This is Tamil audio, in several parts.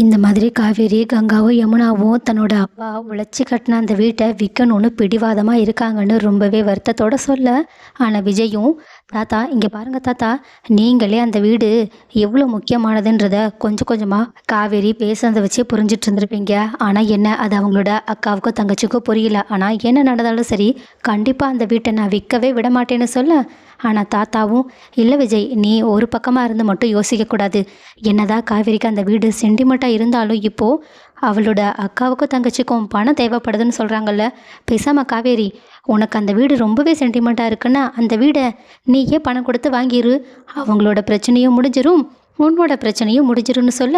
இந்த மாதிரி காவேரி கங்காவும் யமுனாவும் தன்னோட அப்பா உழைச்சி கட்டின அந்த வீட்டை விற்கணும்னு பிடிவாதமாக இருக்காங்கன்னு ரொம்பவே வருத்தத்தோட சொல்ல. ஆனால் விஜயும் தாத்தா இங்கே பாருங்கள் தாத்தா நீங்களே அந்த வீடு எவ்வளோ முக்கியமானதுன்றத கொஞ்சம் கொஞ்சமாக காவேரி பேசுனதை வச்சே புரிஞ்சிட்டு இருந்திருப்பீங்க. ஆனால் என்ன அது அவங்களோட அக்காவுக்கோ தங்கச்சிக்கோ புரியல. ஆனால் என்ன நடந்தாலும் சரி கண்டிப்பாக அந்த வீட்டை நான் விற்கவே விட மாட்டேன்னு சொல்ல. ஆனால் தாத்தாவும் இல்லை விஜய் நீ ஒரு பக்கமாக இருந்து மட்டும் யோசிக்கக்கூடாது. என்னதான் காவேரிக்கு அந்த வீடு சென்டிமெண்ட்டாக இருந்தாலும் இப்போது அவளோட அக்காவுக்கும் தங்கச்சிக்கும் பணம் தேவைப்படுதுன்னு சொல்கிறாங்கல்ல பேசாமல் காவேரி உனக்கு அந்த வீடு ரொம்பவே சென்டிமெண்ட்டாக இருக்குன்னா அந்த வீடை நீயே பணம் கொடுத்து வாங்கிரு. அவங்களோட பிரச்சனையும் முடிஞ்சிரும். உன்னோட பிரச்சனையும் முடிஞ்சிரும்னு சொல்ல.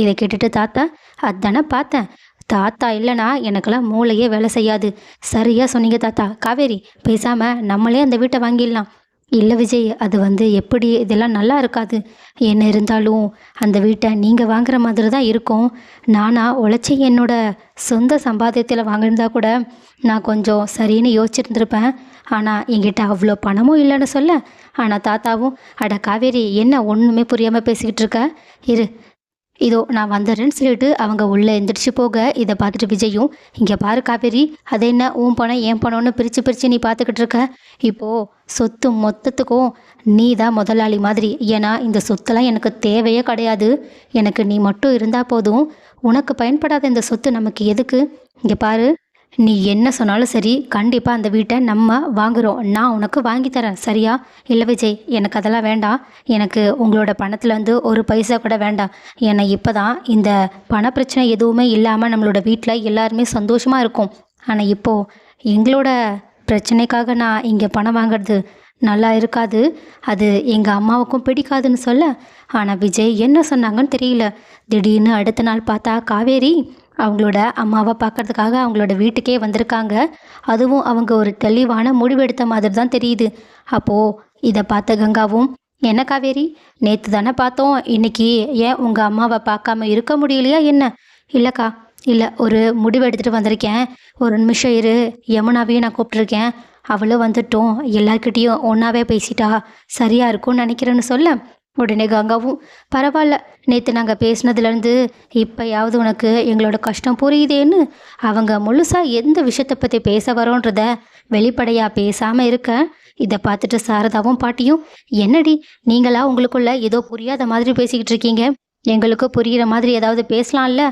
இதை கேட்டுட்டு தாத்தா அதானே பார்த்தேன். தாத்தா இல்லைனா எனக்கெல்லாம் மூளையே வேலை செய்யாது. சரியாக சொன்னீங்க தாத்தா. காவேரி பேசாமல் நம்மளே அந்த வீட்டை வாங்கிடலாம். இல்லை விஜய் அது வந்து எப்படி? இதெல்லாம் நல்லா இருக்காது. என்ன இருந்தாலும் அந்த வீட்டை நீங்கள் வாங்குற மாதிரி தான் இருக்கும். நானாக உழைச்சி என்னோட சொந்த சம்பாத்தியத்தில் வாங்கியிருந்தா கூட நான் கொஞ்சம் சரின்னு யோசிச்சிருந்துருப்பேன். ஆனால் என்கிட்ட அவ்வளோ பணமும் இல்லைன்னு சொல்ல ஆனால் தாத்தாவும் அட காவேரி என்ன ஒன்றுமே புரியாமல் பேசிக்கிட்டு இருக்க? இரு இதோ நான் வந்துடுறேன்னு சொல்லிட்டு அவங்க உள்ளே எந்திரிச்சு போக இதை பார்த்துட்டு விஜயும் இங்கே பாரு காவேரி அது என்ன உன் பணம் ஏன் பணம்னு பிரித்து பிரித்து நீ பார்த்துக்கிட்டு இருக்க? இப்போது சொத்து மொத்தத்துக்கும் நீ தான் முதலாளி மாதிரி. ஏன்னா இந்த சொத்தெல்லாம் எனக்கு தேவையே கிடையாது. எனக்கு நீ மட்டும் இருந்தால் போதும். உனக்கு பயன்படாத இந்த சொத்து நமக்கு எதுக்கு? இங்கே பாரு. நீ என்ன சொன்னாலும் சரி கண்டிப்பாக அந்த வீட்டை நம்ம வாங்குகிறோம் நான் உனக்கு வாங்கி தரேன் சரியா? இல்லை விஜய் எனக்கு அதெல்லாம் வேண்டாம். எனக்கு உங்களோட பணத்தில் வந்து ஒரு பைசா கூட வேண்டாம். ஏன்னா இப்போ தான் இந்த பண பிரச்சனை எதுவுமே இல்லாமல் நம்மளோட வீட்டில் எல்லாருமே சந்தோஷமாக இருக்கும். ஆனால் இப்போது எங்களோட பிரச்சனைக்காக நான் இங்கே பணம் வாங்குறது நல்லா இருக்காது. அது எங்கள் அம்மாவுக்கும் பிடிக்காதுன்னு சொல்ல. ஆனால் விஜய் என்ன சொன்னாங்கன்னு தெரியல. திடீர்னு அடுத்த நாள் பார்த்தா காவேரி அவங்களோட அம்மாவை பார்க்கறதுக்காக அவங்களோட வீட்டுக்கே வந்திருக்காங்க. அதுவும் அவங்க ஒரு தெளிவான முடிவெடுத்த மாதிரி தான் தெரியுது. அப்போது இதை பார்த்த கங்காவும் என்ன காவேரி நேற்று தானே பார்த்தோம். இன்னைக்கு ஏன் உங்கள் அம்மாவை பார்க்காம இருக்க முடியலையா என்ன? இல்லைக்கா இல்லை ஒரு முடிவு எடுத்துகிட்டு வந்திருக்கேன். ஒரு நிமிஷம் இரு. யமுனாவையும் நான் கூப்பிட்ருக்கேன் அவளும் வந்துட்டோம். எல்லார்கிட்டேயும் ஒன்றாவே பேசிட்டா சரியாக இருக்கும்னு நினைக்கிறேன்னு சொல்ல உடனே கங்காவும் பரவாயில்ல நேற்று நாங்கள் பேசினதுலேருந்து இப்போயாவது உனக்கு எங்களோட கஷ்டம் புரியுதேன்னு அவங்க முழுசாக எந்த விஷயத்தை பற்றி பேச வரோன்றத வெளிப்படையாக பேசாமல் இருக்க. இதை பார்த்துட்டு சாரதாவும் பாட்டியும் என்னடி நீங்களா உங்களுக்குள்ள ஏதோ புரியாத மாதிரி பேசிக்கிட்டு இருக்கீங்க? எங்களுக்கு புரிகிற மாதிரி ஏதாவது பேசலாம்ல?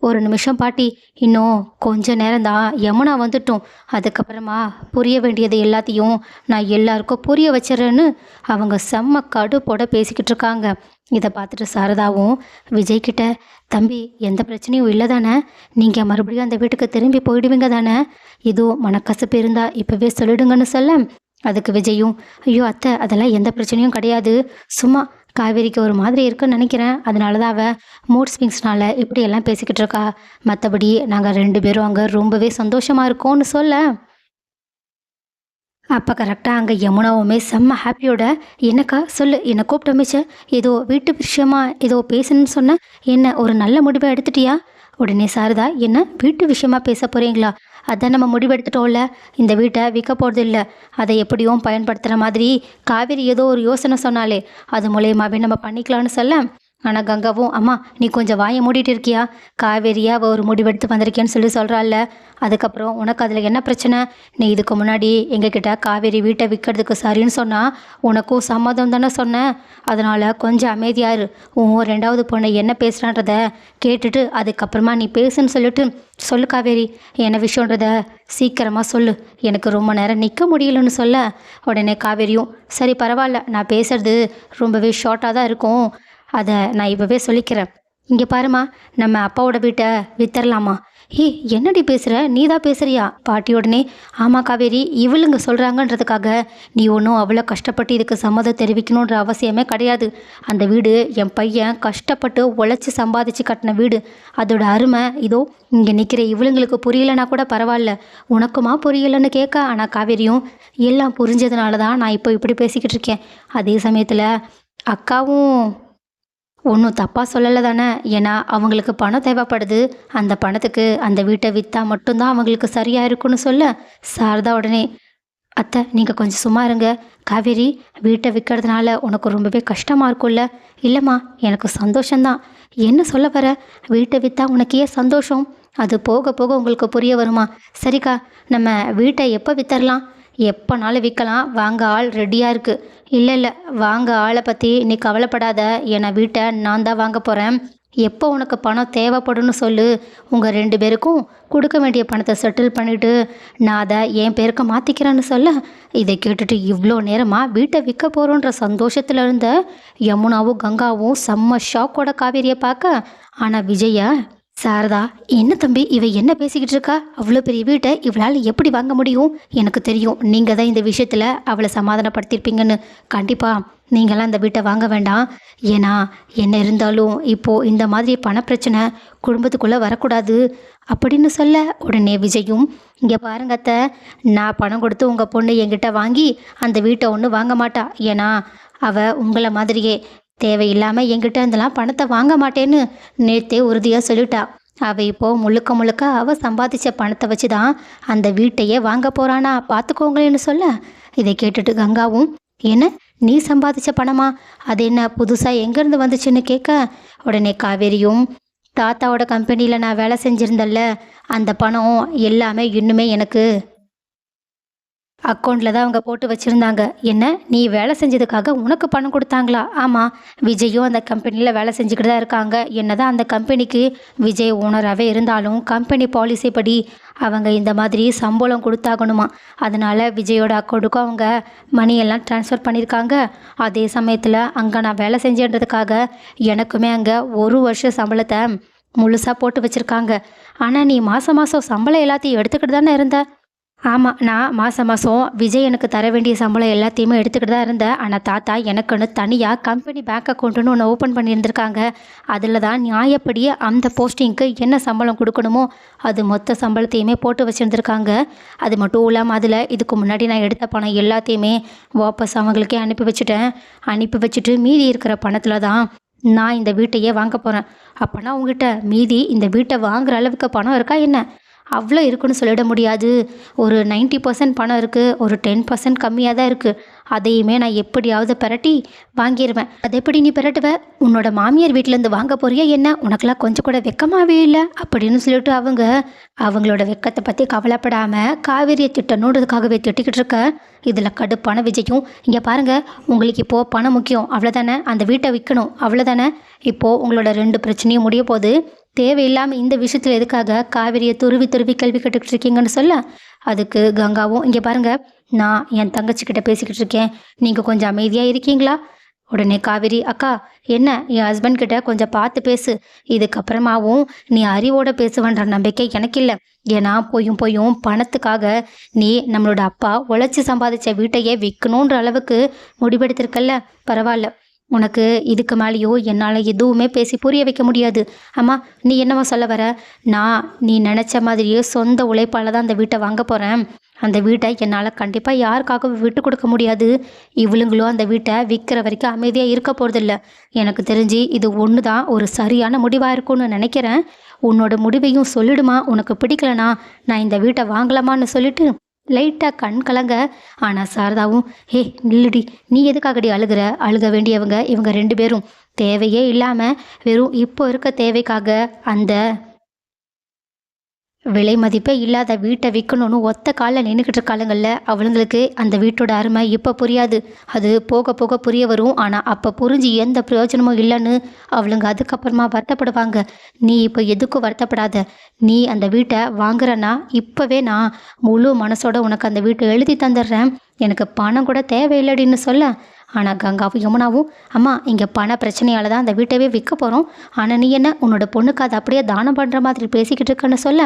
ஒரு நிமிஷம் பாட்டி. இன்னும் கொஞ்ச நேரம்தான் யமுனா வந்துட்டோம். அதுக்கப்புறமா புரிய வேண்டியது எல்லாத்தையும் நான் எல்லாருக்கும் புரிய வச்சிடறேன்னு அவங்க செம்ம கடுப்போட பேசிக்கிட்டு இருக்காங்க. இதை பார்த்துட்டு சாரதாவும் விஜய்கிட்ட தம்பி எந்த பிரச்சனையும் இல்லை தானே? நீங்கள் மறுபடியும் அந்த வீட்டுக்கு திரும்பி போயிடுவீங்க தானே? எதுவும் மனக்கசப்பு இருந்தால் இப்போவே சொல்லிடுங்கன்னு சொல்ல. அதுக்கு விஜயும் ஐயோ அத்தை அதெல்லாம் எந்த பிரச்சனையும் கிடையாது. சும்மா காவேரிக்கு ஒரு மாதிரி இருக்குன்னு நினைக்கிறேன். அதனால தான் அவள் மூட் ஸ்விங்ஸ்னால இப்படியெல்லாம் பேசிக்கிட்டு இருக்கா. மற்றபடி நாங்கள் ரெண்டு பேரும் அங்கே ரொம்பவே சந்தோஷமாக இருக்கோம்னு சொல்ல. அப்போ கரெக்டாக அங்கே யமுனாவுமே செம்ம ஹாப்பியோட என்னக்கா சொல்லு என்னை கூப்பிட்டு அமைச்ச ஏதோ வீட்டு விஷயமா ஏதோ பேசணும்னு சொன்ன என்ன ஒரு நல்ல முடிவை எடுத்துட்டியா? உடனே சாரதா என்ன வீட்டு விஷயமா பேச போகிறீங்களா அதான் நம்ம முடிவெடுத்துட்டோம்ல. இந்த வீட்டை விற்க போகிறது இல்லை அதை எப்படியும் பயன்படுத்துகிற மாதிரி காவேரி ஏதோ ஒரு யோசனை சொன்னாலே அது மூலயமாவே நம்ம பண்ணிக்கலாம்னு சொல்ல ஆனால் கங்காவும் அம்மா நீ கொஞ்சம் வாயை மூடிட்டு இருக்கியா? காவேரியா அவள் ஒரு முடிவெடுத்து வந்திருக்கேன்னு சொல்லி சொல்கிறாள்ல அதுக்கப்புறம் உனக்கு அதில் என்ன பிரச்சனை? நீ இதுக்கு முன்னாடி எங்ககிட்ட காவேரி வீட்டை விற்கிறதுக்கு சரின்னு சொன்னால் உனக்கும் சம்மதம் தானே சொன்னேன் அதனால் கொஞ்சம் அமைதியாக இரு. உன் ரெண்டாவது பொண்ணை என்ன பேசுகிறான்றத கேட்டுட்டு அதுக்கப்புறமா நீ பேசுன்னு சொல்லிட்டு சொல்லு காவேரி. என்ன விஷயன்றத சீக்கிரமாக சொல்லு. எனக்கு ரொம்ப நேரம் நிற்க முடியலன்னு சொல்ல. உடனே காவேரியும் சரி பரவாயில்ல. நான் பேசுறது ரொம்பவே ஷார்ட்டாக தான் இருக்கும். அதை நான் இப்போவே சொல்லிக்கிறேன். இங்கே பாருமா நம்ம அப்பாவோட வீட்டை வித்தரலாமா? ஹே என்னடி பேசுகிற நீ தான் பேசுறியா பாட்டியோடனே ஆமாம் காவேரி இவளுங்க சொல்கிறாங்கன்றதுக்காக நீ ஒன்றும் அவ்வளோ கஷ்டப்பட்டு இதுக்கு சம்மதம் தெரிவிக்கணுன்ற அவசியமே கிடையாது. அந்த வீடு என் பையன் கஷ்டப்பட்டு உழைச்சி சம்பாதிச்சு கட்டின வீடு. அதோட அருமை இதோ இங்கே நிற்கிற இவளுங்களுக்கு புரியலைன்னா கூட பரவாயில்ல. உனக்குமா புரியலன்னு கேட்க ஆனால் காவேரியும் எல்லாம் புரிஞ்சதுனால தான் நான் இப்போ இப்படி பேசிக்கிட்டு இருக்கேன். அதே சமயத்தில் அக்காவும் ஒன்றும் தப்பாக சொல்லலை தானே? ஏன்னா அவங்களுக்கு பணம் தேவைப்படுது. அந்த பணத்துக்கு அந்த வீட்டை விற்றா மட்டும்தான் அவங்களுக்கு சரியாக இருக்குன்னு சொல்ல சாரதா உடனே அத்தை நீங்கள் கொஞ்சம் சும்மா இருங்க. காவேரி வீட்டை விற்கிறதுனால உனக்கு ரொம்பவே கஷ்டமாக இருக்கும்ல. இல்லைம்மா எனக்கு சந்தோஷம்தான். என்ன சொல்ல வர? வீட்டை விற்றா உனக்கு ஏன் சந்தோஷம்? அது போக போக உங்களுக்கு புரிய வருமா? சரிக்கா நம்ம வீட்டை எப்போ வித்தரலாம்? எப்போனாலும் விற்கலாம். வாங்க ஆள் ரெடியாக இருக்குது இல்லை இல்லை வாங்க ஆளை பற்றி நீ கவலைப்படாத. என் வீட்டை நான் தான் வாங்க போகிறேன் எப்போ உனக்கு பணம் தேவைப்படும்னு சொல்லு. உங்கள் ரெண்டு பேருக்கும் கொடுக்க வேண்டிய பணத்தை செட்டில் பண்ணிவிட்டு நான் அதை என் பேருக்கு மாற்றிக்கிறேன்னு சொல்ல இதை கேட்டுட்டு இவ்வளோ நேரமாக வீட்டை விற்க போகிறோன்ற சந்தோஷத்தில் இருந்த யமுனாவும் கங்காவும் செம்ம ஷாக்கோட காவேரியை பார்க்க. ஆனால் விஜயை சாரதா என்ன தம்பி இவ என்ன பேசிக்கிட்டு இருக்கா? அவ்வளோ பெரிய வீட்டை இவளால் எப்படி வாங்க முடியும்? எனக்கு தெரியும் நீங்கள் தான் இந்த விஷயத்தில் அவளை சமாதானப்படுத்தியிருப்பீங்கன்னு. கண்டிப்பாக நீங்களாம் இந்த வீட்டை வாங்க வேண்டாம். ஏன்னா என்ன இருந்தாலும் இப்போது இந்த மாதிரி பணப்பிரச்சனை குடும்பத்துக்குள்ளே வரக்கூடாது. அப்படின்னு சொல்ல உடனே விஜயும் இங்கே பாருங்க அத்தை நான் பணம் கொடுத்து உங்கள் பொண்ணு என்கிட்ட வாங்கி அந்த வீட்டை ஒன்றும் வாங்க மாட்டா. ஏன்னா அவள் உங்களை மாதிரியே தேவையில்லாமல் என்கிட்ட இருந்தெல்லாம் பணத்தை வாங்க மாட்டேன்னு நேத்தே உறுதியாக சொல்லிட்டா. அவள் இப்போது முழுக்க முழுக்க அவள் சம்பாதிச்ச பணத்தை வச்சு தான் அந்த வீட்டையே வாங்க போகிறானா பார்த்துக்கோங்களேன்னு சொல்ல. இதை கேட்டுட்டு கங்காவும் என்ன? நீ சம்பாதிச்ச பணமா? அது என்ன புதுசாக எங்கேருந்து வந்துச்சுன்னு கேட்க? உடனே காவேரியும் தாத்தாவோட கம்பெனியில் நான் வேலை செஞ்சுருந்தேன்ல. அந்த பணம் எல்லாமே இன்னுமே எனக்கு அக்கௌண்ட்டில் தான் அவங்க போட்டு வச்சுருந்தாங்க. என்ன? நீ வேலை செஞ்சதுக்காக உனக்கு பணம் கொடுத்தாங்களா? ஆமாம் விஜயும் அந்த கம்பெனியில் வேலை செஞ்சுக்கிட்டு தான் இருக்காங்க. என்ன தான் அந்த கம்பெனிக்கு விஜய் ஓனராகவே இருந்தாலும் கம்பெனி பாலிசி படி அவங்க இந்த மாதிரி சம்பளம் கொடுத்தாகணுமா? அதனால் விஜயோட அக்கௌண்ட்டுக்கும் அவங்க மணியெல்லாம் ட்ரான்ஸ்ஃபர் பண்ணியிருக்காங்க அதே சமயத்தில் அங்கே நான் வேலை செஞ்சேன்றதுக்காக எனக்குமே அங்கே ஒரு வருஷ சம்பளத்தை முழுசாக போட்டு வச்சுருக்காங்க. ஆனால் நீ மாதம் மாதம் சம்பளம் எல்லாத்தையும் எடுத்துக்கிட்டு தானே இருந்த? ஆமாம் நான் மாதம் மாதம் விஜய் எனக்கு தர வேண்டிய சம்பளம் எல்லாத்தையுமே எடுத்துக்கிட்டு தான் இருந்தேன். ஆனால் தாத்தா எனக்குன்னு தனியாக கம்பெனி பேங்க் அக்கௌண்ட்டுன்னு ஒன்று ஓப்பன் பண்ணியிருந்திருக்காங்க. அதில் தான் நியாயப்படி அந்த போஸ்டிங்க்கு என்ன சம்பளம் கொடுக்கணுமோ அது மொத்த சம்பளத்தையுமே போட்டு வச்சுருந்துருக்காங்க. அது மட்டும் இல்லாமல் அதில் இதுக்கு முன்னாடி நான் எடுத்த பணம் எல்லாத்தையுமே வாபஸ் அவங்களுக்கே அனுப்பி வச்சுட்டேன். அனுப்பி வச்சுட்டு மீதி இருக்கிற பணத்தில் தான் நான் இந்த வீட்டையே வாங்க போகிறேன் அப்போனா உங்ககிட்ட மீதி இந்த வீட்டை வாங்குற அளவுக்கு பணம் இருக்கா என்ன? அவ்வளோ இருக்குன்னு சொல்லிட முடியாது. ஒரு 90% பர்சன்ட் பணம் இருக்குது ஒரு டென் பர்சன்ட் கம்மியாக தான் இருக்குது அதையுமே நான் எப்படியாவது பிரட்டி வாங்கிடுவேன் அது எப்படி நீ பிரட்டுவ? உன்னோட மாமியார் வீட்டிலேருந்து வாங்க போறியா என்ன? உனக்கெல்லாம் கொஞ்சம் கூட வெக்கமாகவே இல்லை? அப்படின்னு சொல்லிட்டு அவங்க அவங்களோட வெக்கத்தை பற்றி கவலைப்படாமல் காவேரியை திட்டணுன்றதுக்காகவே திட்டிக்கிட்டு இருக்க. இதில் கடுப்பான விஜயும் இங்கே பாருங்கள் உங்களுக்கு இப்போது பணம் முக்கியம் அவ்வளோதானே அந்த வீட்டை விற்கணும் அவ்வளோதானே இப்போது உங்களோட ரெண்டு பிரச்சனையும் முடிய போது தேவையில்லாமல் இந்த விஷயத்தில் எதுக்காக காவிரியை துருவி துருவி கேள்வி கேட்டுக்கிட்டு இருக்கீங்கன்னு சொல்ல? அதுக்கு கங்காவும் இங்கே பாருங்கள் நான் என் தங்கச்சிக்கிட்ட பேசிக்கிட்டு இருக்கேன் நீங்கள் கொஞ்சம் அமைதியாக இருக்கீங்களா? உடனே காவேரி அக்கா என்ன? என் ஹஸ்பண்ட் கிட்ட கொஞ்சம் பார்த்து பேசு. இதுக்கப்புறமாவும் நீ அறிவோட பேசுவன்ற நம்பிக்கை எனக்கு இல்லை ஏன்னா போயும் போயும் பணத்துக்காக நீ நம்மளோட அப்பா உழைச்சி சம்பாதிச்ச வீட்டையே விற்கணுன்ற அளவுக்கு முடிவெடுத்திருக்கல்ல? பரவாயில்ல உனக்கு இதுக்கு மேலேயோ என்னால் எதுவுமே பேசி புரிய வைக்க முடியாது. அம்மா நீ என்னவா சொல்ல வர? நான் நீ நினச்ச மாதிரியே சொந்த உழைப்பால் தான் அந்த வீட்டை வாங்க போகிறேன் அந்த வீட்டை என்னால் கண்டிப்பாக யாருக்காகவும் விட்டு கொடுக்க முடியாது. இவளுங்களும் அந்த வீட்டை விற்கிற வரைக்கும் அமைதியாக இருக்க போகிறதில்ல எனக்கு தெரிஞ்சு இது ஒன்று தான் ஒரு சரியான முடிவாக இருக்கும்னு நினைக்கிறேன். உன்னோட முடிவையும் சொல்லிடுமா? உனக்கு பிடிக்கலனா நான் இந்த வீட்டை வாங்கலாமான்னு சொல்லிட்டு லைட்டாக கண் கலங்க. ஆனால் சாரதாவும் ஹே நில்லுடி நீ எதுக்காகடி அழுகிற? அழுக வேண்டியவங்க இவங்க ரெண்டு பேரும். தேவையே இல்லாமல் வெறும் இப்போ இருக்க தேவைக்காக அந்த விலை மதிப்பே இல்லாத வீட்டை விற்கணும்னு ஒத்த காலில் நின்றுக்கிட்டு இருக்காளுங்கள்ல அவளுங்களுக்கு அந்த வீட்டோட அருமை இப்போ புரியாது. அது போக போக புரிய வரும். ஆனால் அப்போ புரிஞ்சு எந்த பிரயோஜனமும் இல்லைன்னு அவளுங்க அதுக்கப்புறமா வருத்தப்படுவாங்க. நீ இப்போ எதுக்கும் வருத்தப்படாத. நீ அந்த வீட்டை வாங்குறனா? இப்போவே நான் முழு மனசோட உனக்கு அந்த வீட்டை எழுதி தந்துடுறேன். எனக்கு பணம் கூட தேவையில்லடின்னு சொல்ல. ஆனால் கங்காவும் யமுனாவும் அம்மா இங்கே பண பிரச்சனையால் தான் அந்த வீட்டவே விற்க போகிறோம் ஆனால் நீ என்ன உன்னோட பொண்ணுக்கு அதை அப்படியே தானம் பண்ணுற மாதிரி பேசிக்கிட்டு இருக்கன்னு சொல்ல?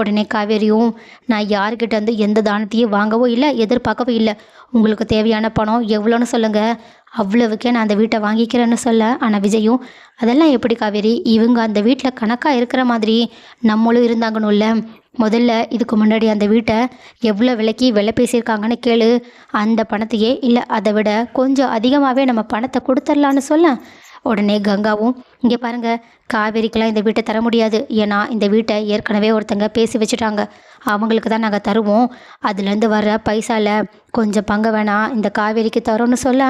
உடனே காவேரியும் நான் யார்கிட்ட இருந்து எந்த தானத்தையும் வாங்கவோ இல்லை எதிர்பார்க்கவோ இல்லை. உங்களுக்கு தேவையான பணம் எவ்வளோன்னு சொல்லுங்கள் அவ்வளவுக்கே நான் அந்த வீட்டை வாங்கிக்கிறேன்னு சொல்ல. ஆனால் விஜயும் அதெல்லாம் எப்படி காவேரி? இவங்க அந்த வீட்டில் கணக்காக இருக்கிற மாதிரி நம்மளும் இருந்தாங்கன்னுல்ல முதல்ல இதுக்கு முன்னாடி அந்த வீட்டை எவ்வளோ விலைக்கு விலை பேசியிருக்காங்கன்னு கேளு. அந்த பணத்தையே இல்லை அதை விட கொஞ்சம் அதிகமாகவே நம்ம பணத்தை கொடுத்துர்லான்னு சொல்ல உடனே கங்காவும் இங்கே பாருங்க காவேரிக்கெல்லாம் இந்த வீட்டை தர முடியாது. ஏன்னா இந்த வீட்டை ஏற்கனவே ஒருத்தங்க பேசி வச்சுட்டாங்க. அவங்களுக்கு தான் நாங்கள் தருவோம். அதுலேருந்து வர்ற பைசாவில் கொஞ்சம் பங்கு வேணாம் இந்த காவேரிக்கு தரோன்னு சொல்ல.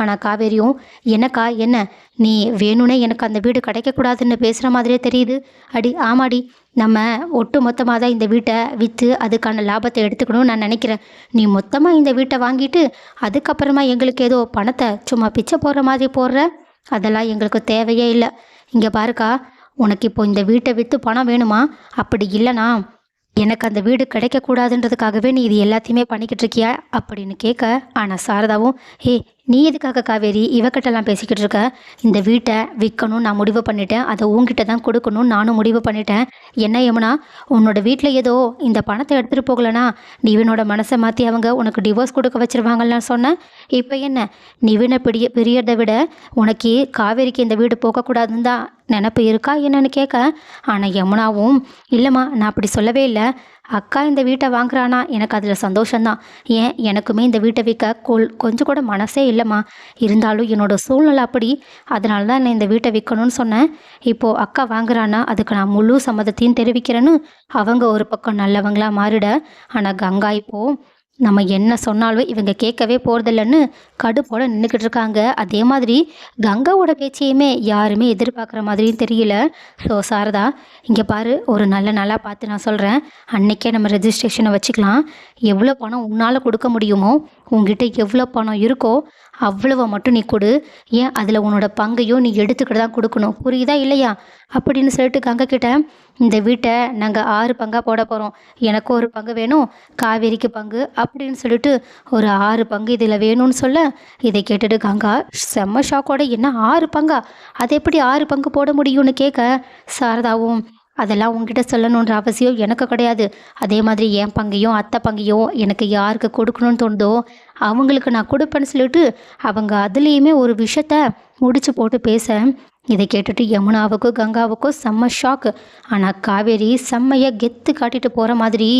ஆனால் காவேரியும் என்னக்கா என்ன? நீ வேணும்னே எனக்கு அந்த வீடு கிடைக்கக்கூடாதுன்னு பேசுகிற மாதிரியே தெரியுது. அடி ஆமாடி. நம்ம ஒட்டு மொத்தமாக தான் இந்த வீட்டை விற்று அதுக்கான லாபத்தை எடுத்துக்கணும்னு நான் நினைக்கிறேன். நீ மொத்தமாக இந்த வீட்டை வாங்கிட்டு அதுக்கப்புறமா எங்களுக்கு ஏதோ பணத்தை சும்மா பிச்சை போடுற மாதிரி போடுற? அதெல்லாம் எங்களுக்கு தேவையே இல்லை. இங்கே பாருக்கா உனக்கு இப்போ இந்த வீட்டை விற்று பணம் வேணுமா? அப்படி இல்லைனா எனக்கு அந்த வீடு கிடைக்கக்கூடாதுன்றதுக்காகவே நீ இது எல்லாத்தையுமே பண்ணிக்கிட்டு இருக்கியா? அப்படின்னு கேட்க ஆனால் சாரதாவும் ஹே நீ எதுக்காக காவேரி? இவக்கிட்டலாம் பேசிக்கிட்டு இருக்க. இந்த வீட்டை விற்கணும் நான் முடிவு பண்ணிட்டேன். அதை உங்ககிட்ட தான் கொடுக்கணும் நானும் முடிவு பண்ணிட்டேன். என்ன யமுனா உன்னோட வீட்டில் ஏதோ இந்த பணத்தை எடுத்துகிட்டு போகலனா நிவினோட மனசை மாற்றி அவங்க உனக்கு டிவோர்ஸ் கொடுக்க வச்சிருவாங்கன்னு சொன்னேன். இப்போ என்ன? நிவினை பிரிய பிரியறதை விட உனக்கு காவேரிக்கு இந்த வீடு போகக்கூடாதுன்னு தான் நினப்பு இருக்கா என்னன்னு கேட்க ஆனால் யமுனாவும் இல்லைம்மா நான் அப்படி சொல்லவே இல்லை. அக்கா இந்த வீட்டை வாங்குறானா எனக்கு அதில் சந்தோஷந்தான் ஏன் எனக்குமே இந்த வீட்டை விற்க கொல் கொஞ்சம் கூட மனசே இல்லைம்மா. இருந்தாலும் என்னோட சூழ்நிலை அப்படி. அதனால தான் நான் இந்த வீட்டை விற்கணும்னு சொன்னேன். இப்போது அக்கா வாங்குறானா அதுக்கு நான் முழு சம்மதத்தையும் தெரிவிக்கிறேன்னு அவங்க ஒரு பக்கம் நல்லவங்களாக மாறிட. ஆனால் கங்கா இப்போது நம்ம என்ன சொன்னாலும் இவங்க கேட்கவே போகிறதில்லன்னு கடுப்போட நின்றுக்கிட்டு இருக்காங்க. அதே மாதிரி கங்காவோட பேச்சையுமே யாருமே எதிர்பார்க்குற மாதிரியும் தெரியல. ஸோ சாரதா இங்கே பாரு ஒரு நல்ல நாளாக பார்த்து நான் சொல்கிறேன் அன்றைக்கே நம்ம ரெஜிஸ்ட்ரேஷனை வச்சுக்கலாம். எவ்வளோ பணம் உன்னால் கொடுக்க முடியுமோ உங்ககிட்ட எவ்வளோ பணம் இருக்கோ அவ்வளவை மட்டும் நீ கொடு. ஏன் அதில் உன்னோட பங்கையும் நீ எடுத்துக்கிட்டு தான் கொடுக்கணும். புரியுதா இல்லையா? அப்படின்னு சொல்லிட்டு கங்கை கிட்ட இந்த வீட்டை நாங்கள் ஆறு பங்காக போட போகிறோம் எனக்கும் ஒரு பங்கு வேணும் காவேரிக்கு பங்கு அப்படின்னு சொல்லிட்டு ஒரு ஆறு பங்கு இதில் வேணும்னு சொல்ல இதை கேட்டுட்டு கங்கா செம்ம ஷாக்கோட என்ன ஆறு பங்கா? அது எப்படி ஆறு பங்கு போட முடியும்னு கேட்க சாரதாவும் அதெல்லாம் உங்ககிட்ட சொல்லணுன்ற அவசியம் எனக்கு கிடையாது. அதே மாதிரி என் பங்கையும் அத்தை பங்கையும் எனக்கு யாருக்கு கொடுக்கணும்னு தோணுதோ அவங்களுக்கு நான் கொடுப்பேன்னு சொல்லிட்டு அவங்க அதுலேயுமே ஒரு விஷயத்த முடிச்சு போட்டு பேச இதை கேட்டுட்டு யமுனாவுக்கும் கங்காவுக்கும் செம்ம ஷாக்கு ஆனால் காவேரி செம்மையாக கெத்து காட்டிட்டு போகிற மாதிரி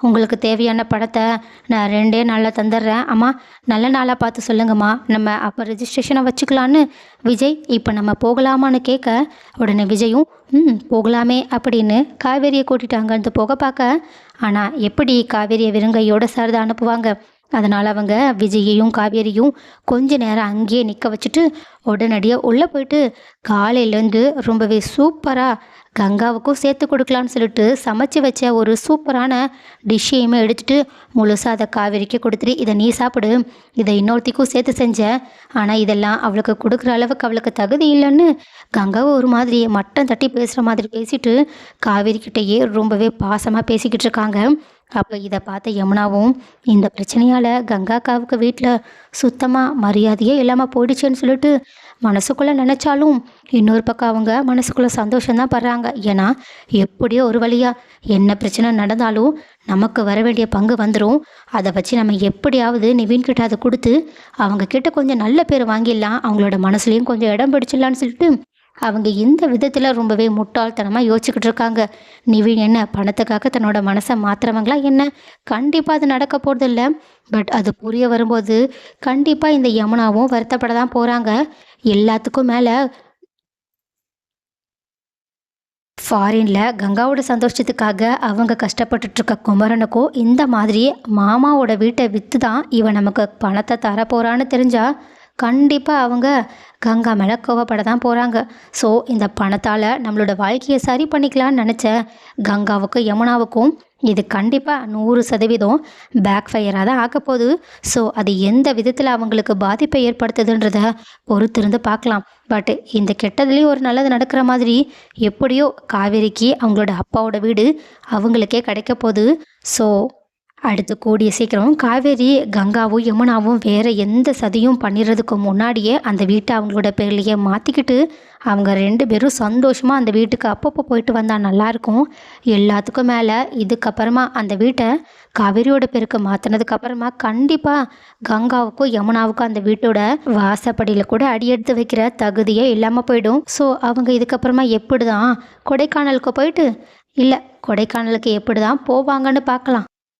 உங்களுக்கு தேவையான படத்தை நான் ரெண்டே நாளில் தந்துடுறேன். அம்மா நல்ல நாளாக பார்த்து சொல்லுங்கம்மா. நம்ம அப்போ ரெஜிஸ்ட்ரேஷனை வச்சுக்கலான்னு விஜய் இப்போ நம்ம போகலாமான்னு கேட்க உடனே விஜயும் ம் போகலாமே அப்படின்னு காவேரியை கூட்டிட்டாங்கன்னு போக பார்க்க. ஆனால் எப்படி காவேரியை விருங்கையோட சாரதா அனுப்புவாங்க? அதனால் அவங்க விஜயையும் காவேரியும் கொஞ்ச நேரம் அங்கேயே நிற்க வச்சுட்டு உடனடியாக உள்ளே போயிட்டு காலையிலேருந்து ரொம்பவே சூப்பராக கங்காவுக்கும் சேர்த்து கொடுக்கலான்னு சொல்லிட்டு சமைச்சு வச்ச ஒரு சூப்பரான டிஷ்ஷையுமே எடுத்துகிட்டு முழுசாக அதை காவேரிக்கு கொடுத்துட்டு இதை நீ சாப்பிடு. இதை இன்னொருத்திக்கும் சேர்த்து செஞ்சேன் ஆனால் இதெல்லாம் அவளுக்கு கொடுக்குற அளவுக்கு அவளுக்கு தகுதி இல்லைன்னு கங்காவை ஒரு மாதிரி மட்டம் தட்டி பேசுகிற மாதிரி பேசிட்டு காவேரி கிட்டேயே ரொம்பவே பாசமாக பேசிக்கிட்டு இருக்காங்க. அப்போ இதை பார்த்த யமுனாவும் இந்த பிரச்சனையால் கங்காக்காவுக்கு வீட்டில் சுத்தமாக மரியாதையே இல்லாமல் போயிடுச்சுன்னு சொல்லிட்டு மனசுக்குள்ளே நினச்சாலும் இன்னொரு பக்கம் அவங்க மனசுக்குள்ளே சந்தோஷம்தான் படுறாங்க. ஏன்னா எப்படியோ ஒரு வழியாக என்ன பிரச்சனை நடந்தாலும் நமக்கு வர வேண்டிய பங்கு வந்துடும் அதை வச்சு நம்ம எப்படியாவது நிவின் கிட்ட அதை கொடுத்து அவங்க கிட்ட கொஞ்சம் நல்ல பேர் வாங்கிடலாம். அவங்களோட மனசுலேயும் கொஞ்சம் இடம் பிடிச்சிடலான்னு சொல்லிட்டு அவங்க இந்த விதத்தில் ரொம்பவே முட்டாள்தனமாக யோசிச்சுக்கிட்டு இருக்காங்க. நிவின் என்ன பணத்துக்காக தன்னோட மனசை மாற்றுறவங்களா என்ன? கண்டிப்பாக அது நடக்க போகிறதில்ல பட் அது புரிய வரும்போது கண்டிப்பாக இந்த யமுனாவும் வருத்தப்பட தான் போகிறாங்க எல்லாத்துக்கும் மேலே ஃபாரினில் கங்காவோட சந்தோஷத்துக்காக அவங்க கஷ்டப்பட்டுட்ருக்க குமரனுக்கும் இந்த மாதிரி மாமாவோட வீட்டை விற்று தான் இவன் நமக்கு பணத்தை தர போகிறான்னு தெரிஞ்சால் கண்டிப்பாக அவங்க கங்கா மேலே கோவப்பட தான் போகிறாங்க ஸோ இந்த பணத்தால் நம்மளோட வாழ்க்கையை சரி பண்ணிக்கலான்னு நினச்ச கங்காவுக்கும் யமுனாவுக்கும் இது கண்டிப்பாக நூறு சதவீதம் பேக் ஃபயராக தான் ஆக்க போகுது. ஸோ அது எந்த விதத்தில் அவங்களுக்கு பாதிப்பை ஏற்படுத்துதுன்றத பொறுத்திருந்து பார்க்கலாம். பட் இந்த கெட்டதுலேயும் ஒரு நல்லது நடக்கிற மாதிரி எப்படியோ காவேரிக்கு அவங்களோட அப்பாவோட வீடு அவங்களுக்கே கிடைக்க போகுது. ஸோ அடுத்து கூடிய சீக்கிரம் காவேரி கங்காவும் யமுனாவும் வேற எந்த சதியும் பண்ணிடுறதுக்கு முன்னாடியே அந்த வீட்டை அவங்களோட பேர்லேயே மாற்றிக்கிட்டு அவங்க ரெண்டு பேரும் சந்தோஷமாக அந்த வீட்டுக்கு அப்பப்போ போயிட்டு வந்தால் நல்லாயிருக்கும் எல்லாத்துக்கும் மேலே இதுக்கப்புறமா அந்த வீட்டை காவேரியோட பேருக்கு மாற்றினதுக்கப்புறமா கண்டிப்பாக கங்காவுக்கும் யமுனாவுக்கும் அந்த வீட்டோட வாசப்படியில் கூட அடி எடுத்து வைக்கிற தகுதியே இல்லாமல் போயிடும். ஸோ அவங்க இதுக்கப்புறமா எப்படி தான் கொடைக்கானலுக்கு போயிட்டு இல்லை கொடைக்கானலுக்கு எப்படி தான் போவாங்கன்னு பார்க்கலாம்.